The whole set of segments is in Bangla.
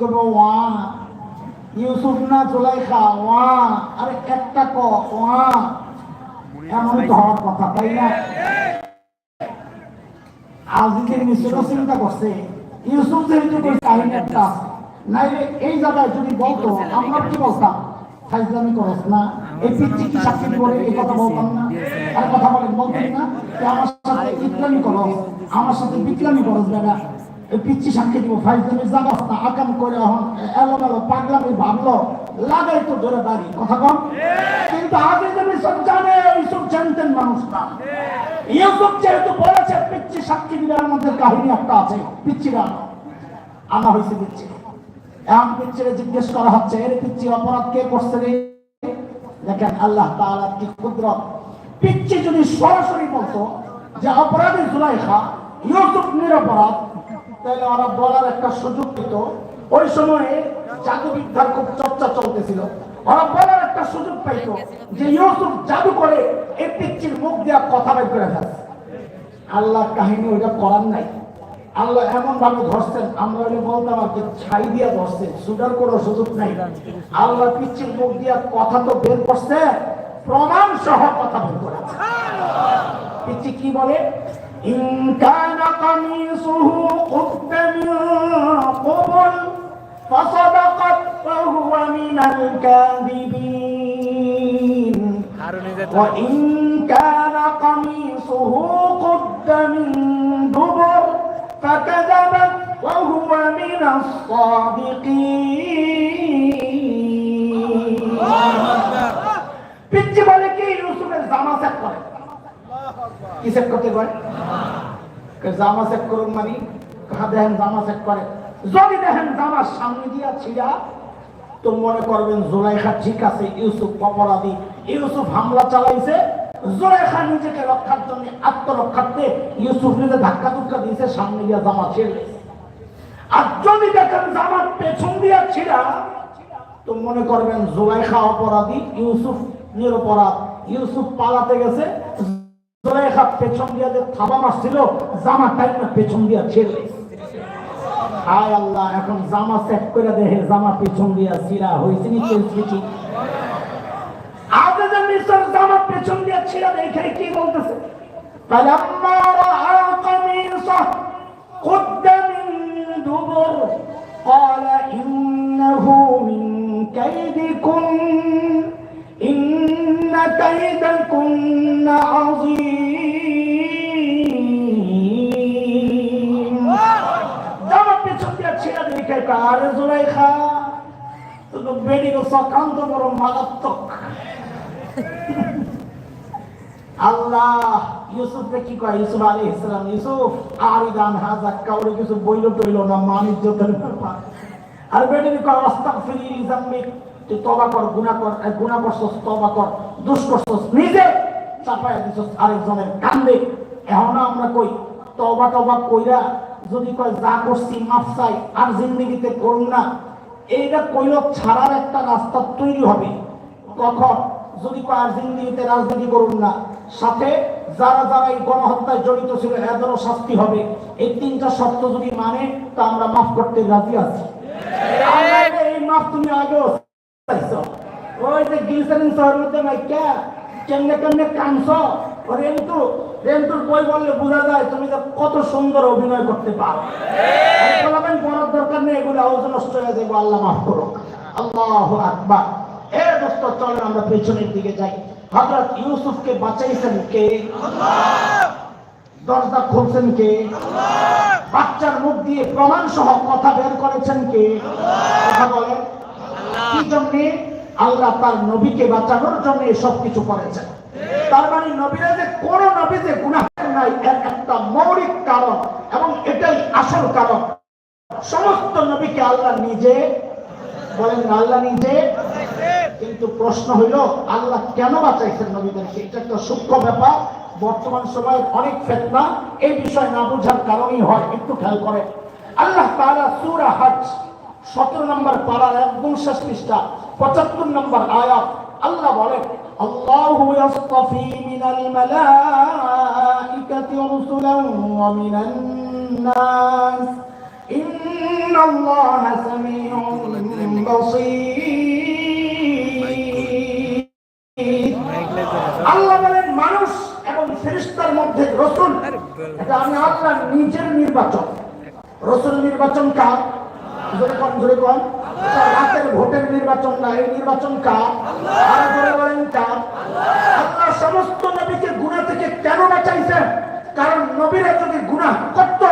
করব ইউসুফ না জুলাইখা, ওয়া, আরে একটা ক, ওয়া। এমনই তো হওয়ার কথা, তাই না? আজিজের মিশ্র চিন্তা করছে, ইউসুফ যেহেতু ওই কাহিনী একটা নাইলে এই জায়গায় যদি বলতো, আমরা কি বলতাম? ফাইজলামি করস না। এই পিচ্ছি কি সাক্ষী বলে এই কথা বলতাম না? আর কথা বলেন, বলতেন না। আমার সাথে ইকলামি করস? আমার সাথে বিক্লামি করস, বেটা? পিচ্ছি সাক্ষী দিব ফাইজলামি জাগাস না আকাম করে এখন এলোমেলো পাগলামি ভাবলো লাগাই তো ধরে দাঁড়ি, কথা কম? কিন্তু আগে যে সব জানে, এইসব জানতেন মানুষ না। ইউসুফ যেহেতু বলেছে পিচ্ছি সাক্ষী দিবার মধ্যে কাহিনী একটা আছে পিচ্ছি গান আনা হয়েছে পিচ্ছি এখন পিচ্ছিরে জিজ্ঞেস করা হচ্ছে, এর পিচ্ছি অপরাধ কে করছে রে? দেখেন আল্লাহ তাআলা কি কুদরত পিচ্ছি যদি সরাসরি বলতো যে অপরাধী জুলাইখা, ইউসুফ নিরপরাধ তাহলে ওরা বলার একটা সুযোগ পেত ওই সময়ে জাদুবিদ্যার খুব চর্চা চলতেছিল। ওরা বলার একটা সুযোগ পাইত যে ইউসুফ জাদু করে এই পিচ্ছির মুখ দিয়া কথা বের করে ফেলছে। আল্লাহ কাহিনী ওইটা করার নাই। আল্লাহ এমন ভাবে ধরছেন, আমরা হলে বলতাম আর ছাই দিয়া ধরছে সুদার কোনো সুযোগ নাই। আল্লাহ পিচ্ছির মুখ দিয়া কথা তো বের করছে, প্রমাণ সহ কথা বের পিচ্ছি কি বলে? إن كان قميصه قد من قبل فصدقت فهو من الكاذبين. وإن كان قميصه قد من دبر فكذبت وهو من الصادقين. কি করতে জামা সেট করুন মানে? কাহা দেখেন জামা সেট করে? যদি দেখেন সামনে দিয়া ছিড়া, তো মনে করবেন জুলাইখা ঠিক আছে, ইউসুফ অপরাধী। ইউসুফ হামলা চালাইছে, জুলাইখা নিজেকে রক্ষার জন্য আত্মরক্ষার্থে ইউসুফ নিজে ধাক্কা ধুক্কা দিয়েছে, সামনে দিয়া জামা ছেড়ে আর যদি দেখেন জামার পেছন দিয়া ছিড়া, তো মনে করবেন জুলাইখা অপরাধী, ইউসুফ নিরপরাধ। ইউসুফ পালাতে গেছে জুলাইখা পেছন দিয়া যে থাবা মারছিল জামা টাইম পেছন দিয়া ছেড়ে হায় আল্লাহ এখন জামা সেট করে দেখে জামা পেছন দিয়া ছিড়া হয়েছে নি পরিস্থিতি আগে যে মিশর জামা পেছন দিয়া ছিড়া দেখে কি বলতেছে فلما رأى قميصه قد من دبر قال إنه من كيدكن إن كيدكن عظيم দেখে আরে জুলাইখা তুমি বেডির সকান্ত বড় মারাত্মক। আল্লাহ, ইউসুফকে কি কয়? ইউসুফ আলী ইসলাম ইউসুফ, আরিদান হাজা, কাউরে কিছু বইল টইল না আর তবা কর কর তবা কর, দোষ নিজে চাপায় আরেকজনের কান্দে। এখন আমরা কই? তবা তবা কইরা যদি কয়, যা করছি মাফ চাই, আর জিন্দগিতে করুন না। এইটা কইল ছাড়ার একটা রাস্তা তৈরি হবে। কখন? যদি কয়, আর জিন্দগিতে রাজনীতি করুন না। সাথে যারা যারা এই গণহত্যায় জড়িত ছিল, এদেরও শাস্তি হবে। এই তিনটা শর্ত যদি মানে তা আমরা মাফ করতে রাজি আছি। এই মাফ তুমি আগেও ওই যে গিলসারিন শহরের মধ্যে কেমনে কেমনে কানছ রেন্টু, রেন্টুর বই বললে বোঝা যায় তুমি যে কত সুন্দর অভিনয় করতে পারো। বলবেন পড়ার দরকার নেই, এগুলো আওয়াজ নষ্ট হয়ে যাবে, আল্লাহ মাফ করো আল্লাহ আকবার। এ দোস্ত, চলেন আমরা পেছনের দিকে যাই। হযরত ইউসুফকে বাঁচাইছেন কে? দরজা খুলছেন কে? বাচ্চার মুখ দিয়ে প্রমাণ সহ কথা বের করেছেন কে? কথা বলেন। কি জন্যে? আল্লাহ তার নবীকে বাঁচানোর জন্য সব কিছু করেছেন। তার মানে নবীরা যে কোন গুনাহ নাই, এর একটা মৌলিক কারণ এবং এটাই আসল কারণ। সমস্ত নবীকে আল্লাহ নিজে বলেন, আল্লাহ নিজে। কিন্তু প্রশ্ন হইল, আল্লাহ কেন বাঁচাইছেন নবীদেরকে? এটা একটা সূক্ষ্ম ব্যাপার। বর্তমান সময়ে অনেক ফেতনা, এই বিষয় না বোঝার কারণেই হয়, একটু খেয়াল করে আল্লাহ তাআলা সূরা হজ, সতেরো নম্বর পাড়ার একদম শেষ পৃষ্ঠা, পঁচাত্তর নম্বর আয়াত, আল্লাহ বলেন الله يصطفي من الملائكة رسلا ومن الناس إن إن الله سميع بصير আল্লাহ বলেন মানুষ এবং ফেরেশতার মধ্যে রসুল এটা আমি আল্লাহ নিজের নির্বাচন রসুল নির্বাচন কার জোরে কোন জোরে কোন এটা রাতের ভোটের নির্বাচন না, এই নির্বাচন কার? সমস্ত নবীকে গুনাহ থেকে কেন বাঁচাইছেন? কারণ নবীরা যদি গুনাহ করত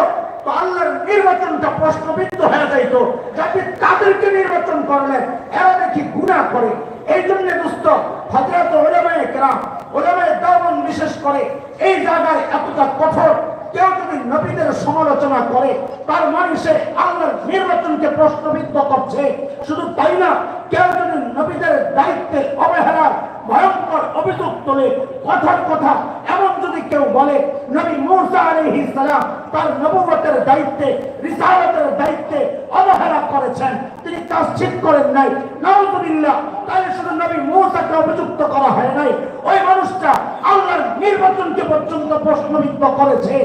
নির্বাচনটা প্রশ্নবিদ্ধ হয়ে যাইত। যাতে তাদেরকে নির্বাচন করলেন? এরা দেখি গুনাহ করে। এই জন্য দোস্ত হজরত ওলামায়ে কেরাম, ওলামায়ে দাওয়ান বিশেষ করে, এই জায়গায় এতটা কঠোর কেউ যদি নবীদের সমালোচনা করে, তার মানে সে আল্লাহর নির্বাচনকে প্রশ্নবিদ্ধ করছে। শুধু তাই না, কেউ যদি নবীদের দায়িত্বের অবহেলার ভয়ঙ্কর অভিযোগ তোলে, কথার কথা এমন যদি কেউ বলে, নবী মুসা আলাইহিস সালাম তার নবুয়তের দায়িত্বে, রিসালাতের দায়িত্বে অবহেলা করেছেন। তিনি কাজ ঠিক করেন নাই। নাউজুবিল্লাহ, তাহলে শুধু নবী মুসাকে অভিযুক্ত করা হয় নাই। ওই মানুষটা আল্লাহর নির্বাচনকে পর্যন্ত প্রশ্নবিদ্ধ করেছে।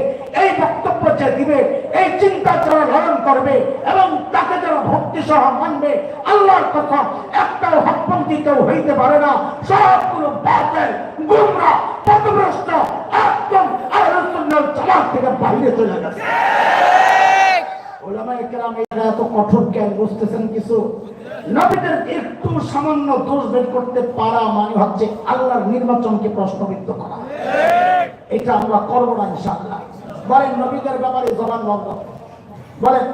এই বক্তব্য যে দিবে এই চিন্তা যারা ধারণ করবে এবং তাকে যারা ভক্তি সহ মানবে আল্লাহর কথা একটাও হকপন্থী কেউ হইতে পারে না। সবগুলো বাতিল গুমরা পথভ্রষ্ট একদম আহলুস জামাত থেকে বাইরে চলে গেছে। ওলামায়ে কেরাম এরা এত কঠোর কেন বুঝতেছেন কিছু? নবীদের একটু সামান্য দোষ বের করতে পারা মানে হচ্ছে আল্লাহর নির্বাচনকে প্রশ্নবিদ্ধ করা। এটা আমরা করব না ইনশাআল্লাহ। নবীদের ব্যাপারে জবান বন্ধ। বলেন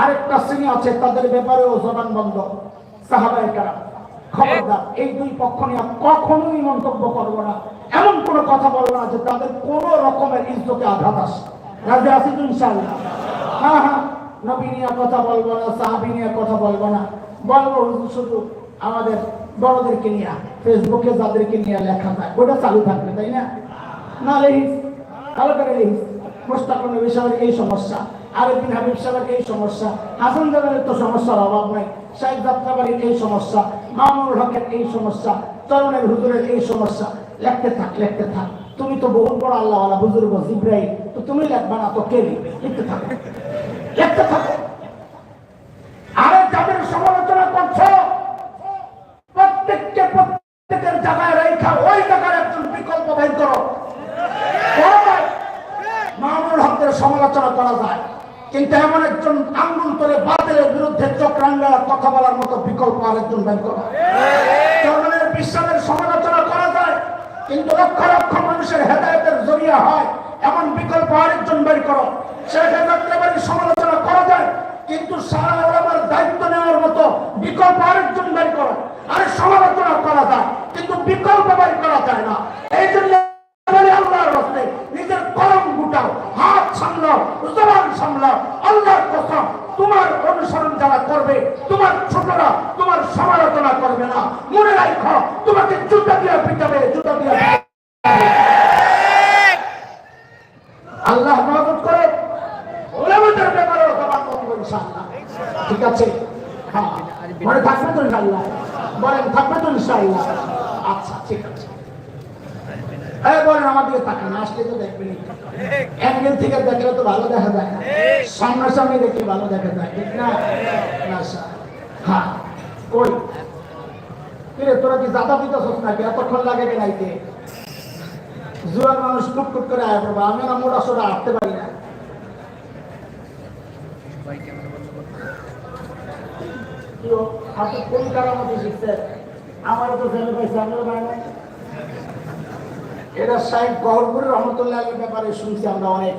আরেকটা শ্রেণি আছে, তাদের ব্যাপারেও জবান বন্ধ। সাহাবায়ে কারাম, খবরদার, এই দুই পক্ষ নিয়ে কখনোই মন্তব্য করব না। এমন কোনো কথা বলব না যে তাদের কোন রকমের ইজ্জতে আঘাত আসে। রাজি তো ইনশাআল্লাহ? হ্যাঁ হ্যাঁ। নবী নিয়ে কথা বলব না, সাহাবি নিয়ে কথা বলব না। বলব শুধু আমাদের বড়দেরকে নিয়ে, ফেসবুকে যাদেরকে নিয়ে লেখা যায় ওটা চালু থাকবে, তাই না? না লিখিস ভালো করে লিখিস মোস্তাকুর নবী সাহেবের এই সমস্যা, আরেকদিন হাবিব সাহেবের এই সমস্যা, হাসান জালালের তো সমস্যার অভাব নাই শাহেদ যাত্রাবাড়ির এই সমস্যা, মামুনুল হকের এই সমস্যা, তরুণের হুজুরের এই সমস্যা, লিখতে থাক লিখতে থাক। তুমি তো বহুত বড় আল্লাহ আল্লাহ বুজুর্গ জিব্রাহিম তো তুমি লিখবা না, তো কে লিখবে? লিখতে থাকো। লিখতে থাকো। আরে যাদের সমালোচনা করছ, প্রত্যেককে প্রত্যেকের জায়গায় রেখা, ওই জায়গার একজন বিকল্প বের করো। মামুনুল হকের সমালোচনা করা যায়। কিন্তু এমন একজন আঙ্গুল করে বাতিলের বিরুদ্ধে চোখ রাঙ্গার কথা বলার মতো বিকল্প আরেকজন বের করা। জনগণের বিশ্বাসের সমালোচনা করা যায়, কিন্তু লক্ষ লক্ষ মানুষের হেদায়তের জরিয়া হয়। এমন বিকল্প আরেকজন বের করো। শেখ হেদায়তের সমালোচনা কিন্তু সারা দায়িত্ব নেওয়ার মতো বিকল্প আরেকজন বের করো। সমালোচনা করা যায়, কিন্তু বিকল্প বের করা যায় না। এই জন্য তোমার করবে, তোমার ছোটরা তোমার সমালোচনা করবে না। মনে তোমাকে আল্লাহ মদত করে ওলামাদের ব্যাপারেও জবান বলব ঠিক আছে? হ্যাঁ। মনে থাকবে তো ইনশাআল্লাহ? বলেন, থাকবে তো ইনশাআল্লাহ? আচ্ছা ঠিক আছে। এই হ্যাঁ তোরা কি নাকি? এতক্ষণ লাগে মানুষ টুকটুক করে আয় বাবা আমি না মোটা সোটা হাঁটতে পারি না। হাতে কোন কারামতি শিখছে? আমারও তো ছেলে পাইছে এরা সাহেব গহরপুর রহমতুল্লাহ আলীর ব্যাপারে শুনছি আমরা অনেক।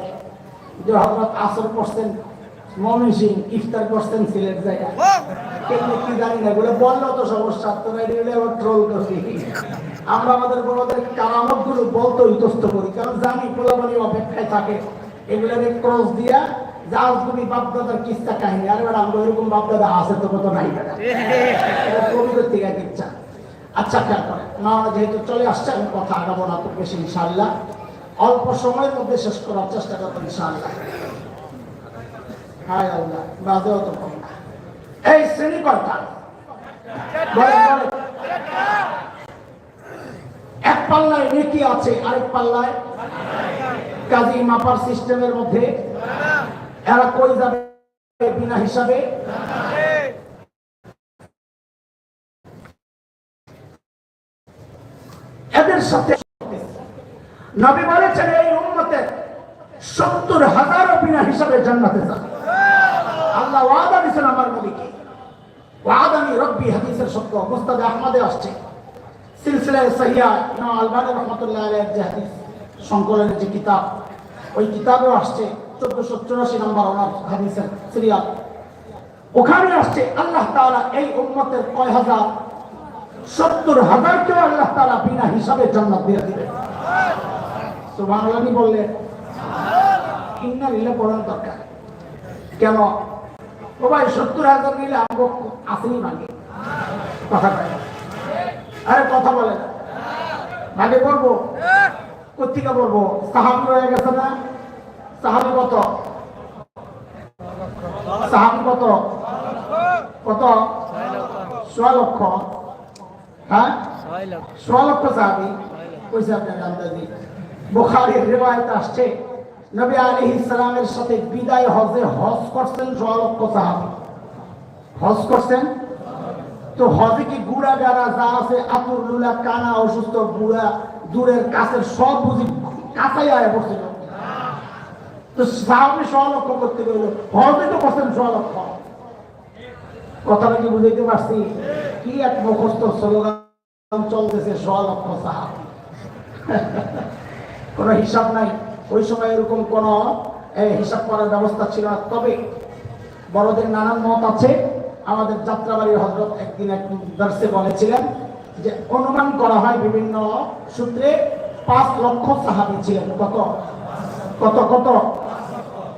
যে হজরত আসর করছেন মমি সিং ইফতার করছেন সিলেট জায়গা কিন্তু কি জানি না বলে বলল তো সমস্যা এগুলো আবার ট্রোল করছি। আমরা আমাদের বড়দের কারামতগুলো বলতে ইতস্ত করি কারণ জানি পোলাপানি অপেক্ষায় থাকে। এগুলোকে ক্রস দিয়া যাও তুমি বাপদাদার কিস্তা কাহিনী। আরে বেটা আমরা এরকম বাপদাদা আছে তো কত নাই বেটা থেকে ইচ্ছা। আচ্ছা খেয়াল করেন না যেহেতু চলে আসছে আমি কথা আগাবো না খুব বেশি ইনশাল্লাহ অল্প সময়ের মধ্যে শেষ করার চেষ্টা করব ইনশাল্লাহ হায় আল্লাহ বাজেও তো কম না। এই শ্রেণি কর্তা। এক পাল্লায় নেকি আছে আরেক পাল্লায় কাজী মাপার সিস্টেমের মধ্যে এরা কই যাবে বিনা হিসাবে? এদের সাথে নবী বলেছেন, এই উম্মতের সত্তর হাজারও বিনা হিসাবে জান্নাতে যাবে। আল্লাহ ওয়াদা দিয়েছেন আমার নবীকে। ওয়াদানি রব্বি হাদিসের সত্য মুস্তাদ আহমদে আসছে। সিলসিলায় সাহিয়া ইমাম আলবানী রহমতুল্লাহ আলাইহির যে হাদিস সংকলনের যে কিতাব, ওই কিতাবেও আসছে। চোদ্দশো চুরাশি নম্বর ওনার হাদিসের ওখানে আসছে আল্লাহ তাআলা এই উম্মতের কয় হাজার? সত্তর হাজারকেও আল্লাহ তাআলা বিনা হিসাবে জান্নাত দিয়ে দিবেন সুবহানাল্লাহ বললেন ইন্না লিল্লাহ পড়ার দরকার কেন? ও ভাই, সত্তর হাজার নিলে আমগো আসেনি ভাগে। কথা কয় আরে, কথা বলে ভাগে করব কোথেকে বলব সাহাবি হয়ে গেছে না? সাহাবি কত? সাহাবি কত? কত? সোয়া লক্ষ। হ্যাঁ? ছয় লক্ষ। সাহাবি। কইছে আপনার আন্দাজি বুখারীর রিওয়ায়াত আসছে। নবী আলাইহিস সালামের সাথে বিদায় হজে হজ করছেন সোয়া লক্ষ সাহাবি। হজ করছেন? তো হজে কি গুড়া গাড়া যা আছে আতুর লুলা কানা অসুস্থ বুড়া দূরের কাছের সব বুঝি কাঁচাই আয় বসছিল তো সাহাবি সোয়া লক্ষ করতে গেল হজে তো করছেন সোয়া লক্ষ। কথাটা কি বুঝাইতে পারছি? কি এক মুখস্থ স্লোগান চলতেছে সোয়া লক্ষ সাহাব। কোনো হিসাব নাই। ওই সময় এরকম কোনো হিসাব করার ব্যবস্থা ছিল না। তবে বড়দের নানান মত আছে। আমাদের যাত্রাবাড়ির হজরত একদিন এক দর্শে বলেছিলেন যে, অনুমান করা হয় বিভিন্ন সূত্রে পাঁচ লক্ষ সাহাবি ছিলেন। কত? কত কত?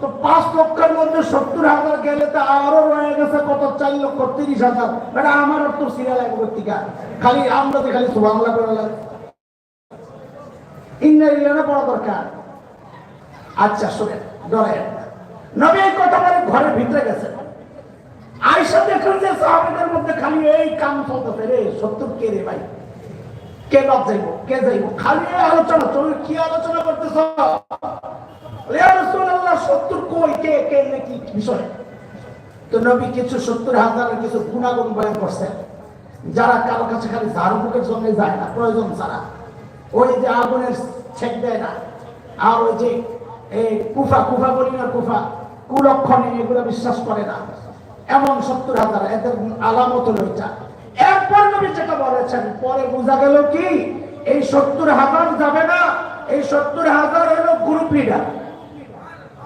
তো পাঁচ লক্ষের মধ্যে সত্তর হাজার গেলে তো আরও রয়ে গেছে, কত? চার লক্ষ তিরিশ হাজার। মানে আমার তো সিরিয়াল এক পত্রিকা খালি আমরা তো খালি সুবাংলা করে লাগে ইংরেজি পড়া দরকার। আচ্ছা শোনেন ডরেন নবী কথা বলে ঘরের ভিতরে গেছেন আয়সা দেখেন যে সাহাবিদের মধ্যে খালি এই কাম চলতেছে। রে সত্তর কে রে ভাই? কে বাদ যাইব? কে যাইব? খালি আলোচনা, তুমি কি আলোচনা করতেছ? রাসূলুল্লাহ সত্তর কই, কে কে নাকি বিষয়? তো নবী কিছু সত্তর হাজারের কিছু গুণাগুণ বয়ান করছেন যারা কারও কাছে খালি ঝাড়ফুকের জন্য যায় না, প্রয়োজন ছাড়া। ওই যে আগুনের ছেক দেয় না, আর ওই যে এই কুফা কুফা বলি না কুফা, কুলক্ষণে এগুলো বিশ্বাস করে না। এমন সত্তর হাজার, এদের আলামত রয়েছে এরপর নবী যেটা বলেছেন, পরে বোঝা গেল কি, এই সত্তর হাজার যাবে না, এই সত্তর হাজার হলো গ্রুপ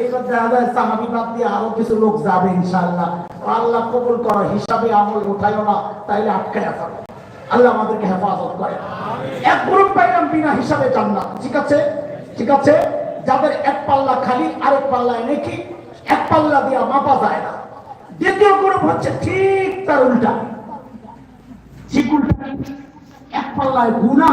এইবার দেখা যায় সাহাবি বাদ দিয়ে আরও কিছু লোক যাবে ইনশাআল্লাহ। আল্লাহ কবুল করো হিসাবে আমল উঠাইও না তাইলে আটকে যাবে আল্লাহ আমাদেরকে হেফাজত করে। এক গ্রুপ পাইলাম বিনা হিসাবে জান্নাত। ঠিক আছে? ঠিক আছে? যাদের এক পাল্লা খালি আরেক পাল্লায় নাকি এক পাল্লা দিয়া মাপা যায় না। দ্বিতীয় গ্রুপ হচ্ছে ঠিক তার উল্টা। ঠিক উল্টা। এক পাল্লায় গুণা